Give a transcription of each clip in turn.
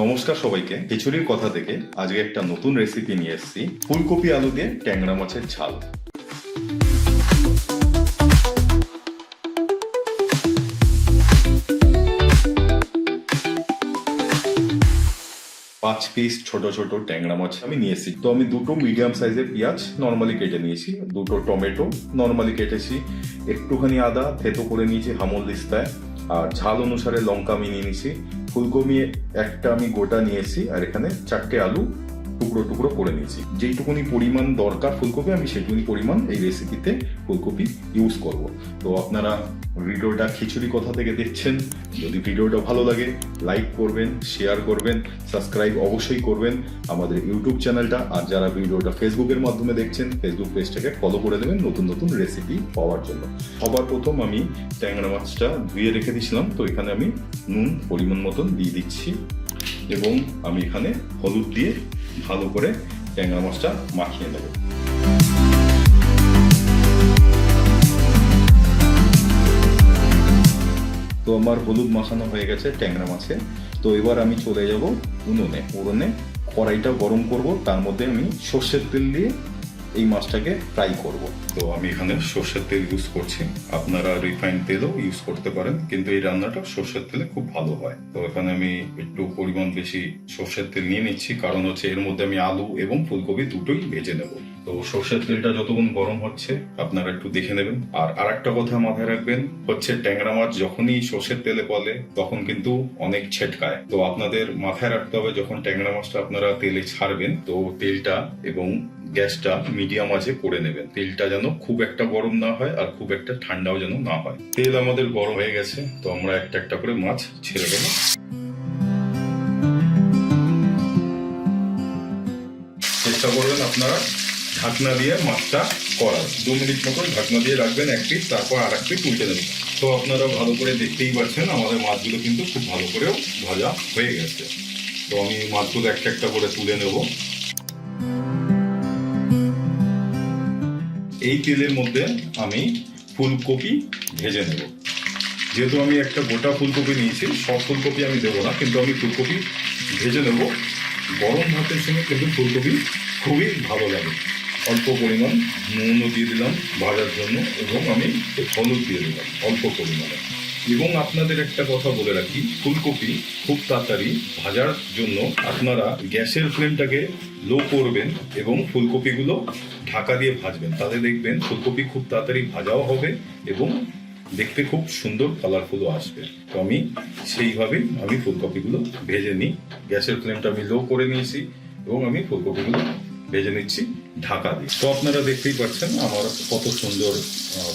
নমস্কার সবাইকে। খিচুড়ির কথা থেকে আজকে একটা নতুন রেসিপি নিয়ে এসেছি। ফুলকপি আলু দিয়ে ট্যাংরা মাছের ঝাল। পাঁচ পিস ছোট ছোট ট্যাংরা মাছ আমি নিয়ে এসেছি। তো আমি দুটো মিডিয়াম সাইজের পেঁয়াজ নর্মালি কেটে নিয়েছি। দুটো টমেটো নর্মালি কেটেছি। একটুখানি আদা থেতো করে নিয়েছি হামল দিস্তায়। আর ঝাল অনুসারে লঙ্কা আমি নিয়ে নিয়েছি। ফুলকপি একটা আমি গোটা নিয়েছি আর এখানে চারটে আলু টুকরো টুকরো করে নিয়েছি। যেইটুকুনি পরিমাণ দরকার ফুলকপি, আমি সেইটুকুনি পরিমাণ এই রেসিপিতে ফুলকপি ইউজ করব। তো আপনারা ভিডিওটা খিচুড়ি কথা থেকে দেখছেন। যদি ভিডিওটা ভালো লাগে লাইক করবেন শেয়ার করবেন সাবস্ক্রাইব অবশ্যই করবেন আমাদের ইউটিউব চ্যানেলটা আর যারা ভিডিওটা ফেসবুকের মাধ্যমে দেখছেন ফেসবুক পেজটাকে ফলো করে দেবেন নতুন নতুন রেসিপি পাওয়ার জন্য। সবার প্রথম আমি ট্যাংরা মাছটা ধুয়ে রেখে দিয়েছিলাম। তো এখানে আমি নুন, পরিমাণ মতন দিয়ে দিচ্ছি। এবং আমি এখানে হলুদ দিয়ে ভালো করে ট্যাংরা মাছটা মাখিয়ে নেব। তো আমার হলুদ মাখানো হয়ে গেছে ট্যাংরা মাছে। তো এবার আমি চলে যাব উনুনে। উনুনে কড়াইটা গরম করব, তার মধ্যে আমি সর্ষের তেল দিয়ে এই মাছটাকে ফ্রাই করব। তো আমি এখানে সর্ষের তেল ইউজ করছি। আপনারা রিফাইন তেলও ইউজ করতে পারেন, কিন্তু এই রান্নাটা সর্ষের তেলে খুব ভালো হয়। তো এখানে আমি একটু পরিমাণ বেশি সর্ষের তেল নিয়ে নিচ্ছি, কারণ হচ্ছে এর মধ্যে আমি আলু এবং ফুলকপি দুটোই ভেজে নেব। তো সর্ষের তেলটা যতক্ষণ গরম হচ্ছে, আপনারা একটু দেখে নেবেন। আর আরেকটা কথা মাথায় রাখবেন, হচ্ছে ট্যাংরা মাছ যখনই সর্ষের তেলে বলে তখন কিন্তু অনেক ছেটকায়। তো আপনাদের মাথায় রাখতে হবে, যখন ট্যাংরা মাছটা আপনারা তেলে ছাড়বেন, তো তেলটা এবং গ্যাসটা মিডিয়াম আছে করে নেবেন। তেলটা যেন খুব একটা গরম না হয় আর খুব একটা ঠান্ডাও যেন না হয়। তেল আমাদের গরম হয়ে গেছে, তো আমরা একটা একটা করে মাছ ছেড়ে দেবো। চেষ্টা করবেন আপনারা ঢাকনা দিয়ে মাছটা করার দু মিনিট মতন ঢাকনা দিয়ে রাখবেন, এক পিস তারপর আর এক পিস উল্টে দেবেন। তো আপনারা ভালো করে দেখতেই পাচ্ছেন, আমাদের মাছগুলো কিন্তু খুব ভালো করেও ভাজা হয়ে গেছে। তো আমি মাছগুলো একটা একটা করে তুলে নেব। এই তেলের মধ্যে আমি ফুলকপি ভেজে নেব। যেহেতু আমি একটা গোটা ফুলকপি নিয়েছি, সব ফুলকপি আমি দেবো না, কিন্তু আমি ফুলকপি ভেজে নেব। গরম ভাতের সঙ্গে কিন্তু ফুলকপি খুবই ভালো লাগে। অল্প পরিমাণ নুনও দিয়ে দিলাম ভাজার জন্য এবং আমি হলুদ দিয়ে দিলাম, অল্প পরিমাণে। এবং আপনাদের একটা কথা বলে রাখি, ফুলকপি খুব তাড়াতাড়ি ভাজার জন্য আপনারা গ্যাসের ফ্লেমটাকে লো করবেন এবং ফুলকপিগুলো ঢাকা দিয়ে ভাজবেন। তাতে দেখবেন ফুলকপি খুব তাড়াতাড়ি ভাজাও হবে এবং দেখতে খুব সুন্দর কালারফুলও আসবে। তো আমি সেইভাবেই আমি ফুলকপিগুলো ভেজে নিই। গ্যাসের ফ্লেমটা আমি লো করে নিয়েছি এবং আমি ফুলকপিগুলো ভেজে নিচ্ছি, ঢাকা দিয়ে। তো আপনারা দেখতেই পাচ্ছেন, আমার কত সুন্দর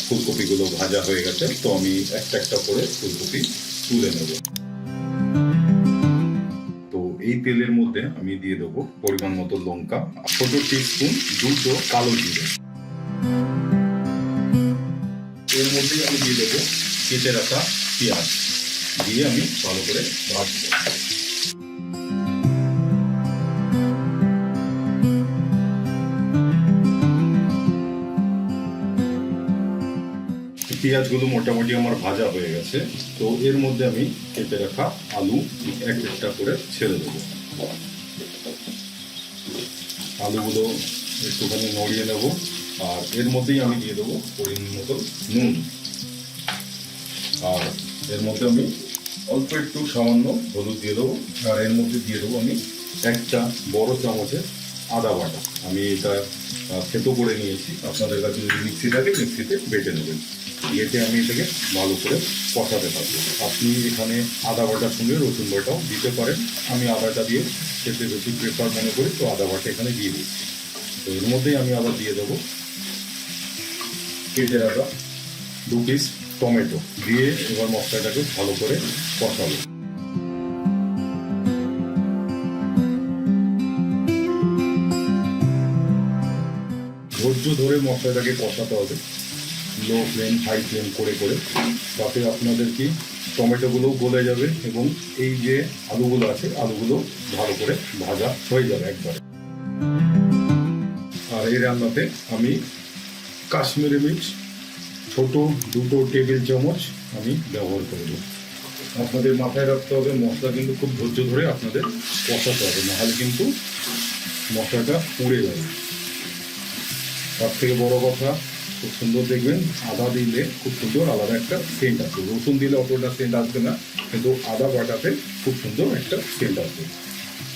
ফুলকপিগুলো ভাজা হয়ে গেছে। তো আমি একটা একটা করে ফুলকপি তুলে নেব। তো এই তেলের মধ্যে আমি দিয়ে দেবো পরিমাণ মতো লঙ্কা, ছোট টিস্পুন দুটো কালো জিরে। এর মধ্যেই আমি দিয়ে দেবো কেটে রাখা পেঁয়াজ। দিয়ে আমি ভালো করে ভাজবো। পেঁয়াজগুলো মোটামুটি আমার ভাজা হয়ে গেছে। তো এর মধ্যে আমি কেটে রাখা আলু এক একটা করে ছেড়ে দেবো। আলুগুলো একটুখানি নড়িয়ে নেব আর এর মধ্যেই আমি দিয়ে দেবো পরিমাণ মতো নুন। আর এর মধ্যে আমি অল্প একটু সামান্য হলুদ দিয়ে দেবো। আর এর মধ্যে দিয়ে দেবো আমি একটা বড় চামচের আদা বাটা। আমি এটা থেতো করে নিয়েছি। আপনাদের কাছে যদি মিক্সি থাকে, মিক্সিতে বেটে নেবেন। এতে আমি এটাকে ভালো করে কষাতে থাকব আপনি এখানে আদা বাটার সঙ্গে রসুন বাটাও দিতে পারেন। আমি আদাটা দিয়ে খেতে বেশি প্রেফার মনে করি, তো আদা বাটা এখানে দিয়ে দিচ্ছি। তো এর মধ্যেই আমি আবার দিয়ে দেবো কেটে রাখা দু পিস টমেটো। দিয়ে এবার মশলাটাকে ভালো করে কষাবো। ধরে মশলাটাকে কষাতে হবে। লো ফ্লেম হাই ফ্লেম করে করে। তাতে আপনাদের কি টমেটোগুলোও গলে যাবে এবং এই যে আলুগুলো আছে, আলুগুলো ভালো করে ভাজা হয়ে যাবে একবারে। আর এই রান্নাতে আমি কাশ্মীরি মির্চ, ছোট দুটো টেবিল চামচ আমি ব্যবহার করব আপনাদের মাথায় রাখতে হবে, মশলা কিন্তু খুব ধৈর্য ধরে আপনাদের কষাতে হবে, নাহলে কিন্তু মশলাটা পুড়ে যাবে। তার থেকে বড় কথা, খুব সুন্দর দেখবেন, আদা দিলে খুব সুন্দর আলাদা একটা সেন্ট আসবে। রসুন দিলে অতটা সেন্ট আসবে না, কিন্তু আদা বাটাতে খুব সুন্দর একটা সেন্ট আসবে।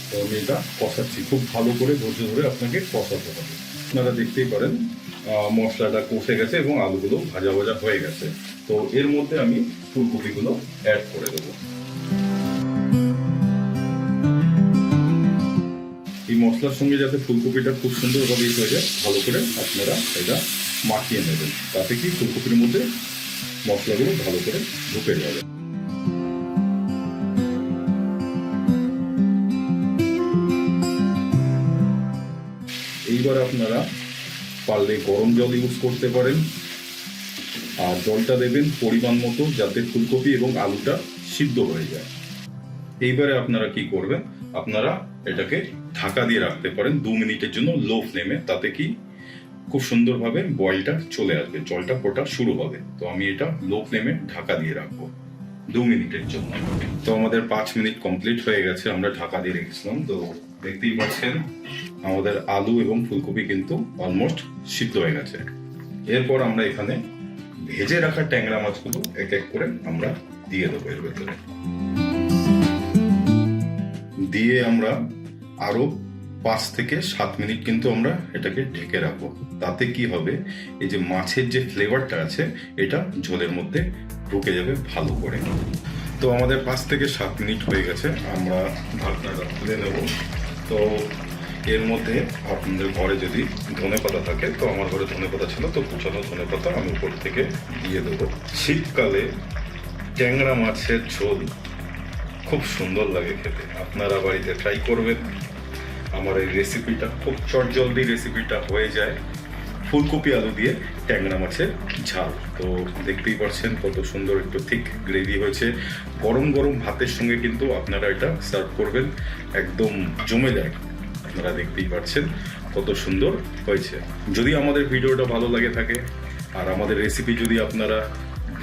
তো আমি এটা কষাচ্ছি। খুব ভালো করে ধৈর্য ধরে আপনাকে কষাতে হবে। আপনারা দেখতেই পারেন মশলাটা কষে গেছে এবং আলুগুলো ভাজা ভাজা হয়ে গেছে। তো এর মধ্যে আমি ফুলকপিগুলো অ্যাড করে দেবো। মশলার সঙ্গে যাতে ফুলকপিটা খুব সুন্দরভাবে ইয়ে হয়ে যায়, ভালো করে আপনারা এটা মাখিয়ে নেবেন। তাতে কি ফুলকপির মধ্যে মশলাগুলো ভালো করে ঢুকে যাবে। এইবার আপনারা পারলে গরম জল ইউজ করতে পারেন। আর জলটা দেবেন পরিমাণ মতো যাতে ফুলকপি এবং আলুটা সিদ্ধ হয়ে যায়। এইবারে আপনারা কি করবেন? আপনারা এটাকে ঢাকা দিয়ে রাখতে পারেন দু মিনিটের জন্য লো ফ্লেমে, তাতে কি খুব সুন্দরভাবে বয়েলটা চলে আসবে, জলটা ফোটা শুরু হবে। তো আমি এটা লো ফ্লেমে ঢাকা দিয়ে রাখব দু মিনিটের জন্য। তো আমাদের পাঁচ মিনিট কমপ্লিট হয়ে গেছে, আমরা ঢাকা দিয়ে রেখেছিলাম। তো দেখতেই পাচ্ছেন, আমাদের আলু এবং ফুলকপি কিন্তু অলমোস্ট সিদ্ধ হয়ে গেছে। এরপর আমরা এখানে ভেজে রাখা ট্যাংরা মাছগুলো এক এক করে আমরা দিয়ে দেবো এর ভেতরে। দিয়ে আমরা আরও পাঁচ থেকে সাত মিনিট কিন্তু আমরা এটাকে ঢেকে রাখব। তাতে কি হবে? এই যে মাছের যে ফ্লেভারটা আছে, এটা ঝোলের মধ্যে ঢুকে যাবে ভালো করে। তো আমাদের পাঁচ থেকে সাত মিনিট হয়ে গেছে, আমরা ঢাকনাটা খুলে নেব। তো এর মধ্যে আপনাদের ঘরে যদি ধনে পাতা থাকে, তো আমার ঘরে ধনে পাতা ছিল, তো কুচানো ধনে পাতা আমি উপর থেকে দিয়ে দেবো। শীতকালে ট্যাংরা মাছের ঝোল খুব সুন্দর লাগে খেতে। আপনারা বাড়িতে ট্রাই করবেন। আমার এই রেসিপিটা খুব চটজলদি রেসিপিটা হয়ে যায়। ফুলকপি আলু দিয়ে ট্যাংরা মাছের ঝাল। তো দেখতেই পাচ্ছেন কত সুন্দর একটু থিক গ্রেভি হয়েছে। গরম গরম ভাতের সঙ্গে কিন্তু আপনারা এটা সার্ভ করবেন। একদম জমে যায়। আপনারা দেখতেই পাচ্ছেন কত সুন্দর হয়েছে। যদি আমাদের ভিডিওটা ভালো লাগে থাকে, আর আমাদের রেসিপি যদি আপনারা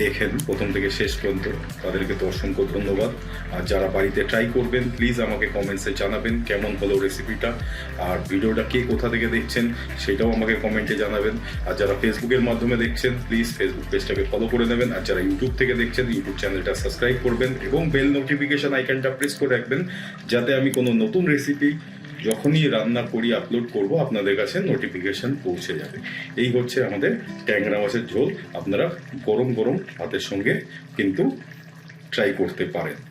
দেখেন প্রথম থেকে শেষ পর্যন্ত। তাদেরকে তো অসংখ্য ধন্যবাদ। আর যারা বাড়িতে ট্রাই করবেন প্লিজ আমাকে কমেন্টসে জানাবেন কেমন হলো রেসিপিটা আর ভিডিওটা কে কোথা থেকে দেখছেন, সেটাও আমাকে কমেন্টে জানাবেন। আর যারা ফেসবুকের মাধ্যমে দেখছেন প্লিজ ফেসবুক পেজটাকে ফলো করে নেবেন। আর যারা ইউটিউব থেকে দেখছেন ইউটিউব চ্যানেলটা সাবস্ক্রাইব করবেন এবং বেল নোটিফিকেশন আইকনটা প্রেস করে রাখবেন, যাতে আমি কোনো নতুন রেসিপি যখনই রান্না করি আপলোড করব, আপনাদের কাছে নোটিফিকেশান পৌঁছে যাবে। এই হচ্ছে আমাদের ট্যাংরা মাছের ঝোল। আপনারা গরম গরম হাতের সঙ্গে কিন্তু ট্রাই করতে পারেন।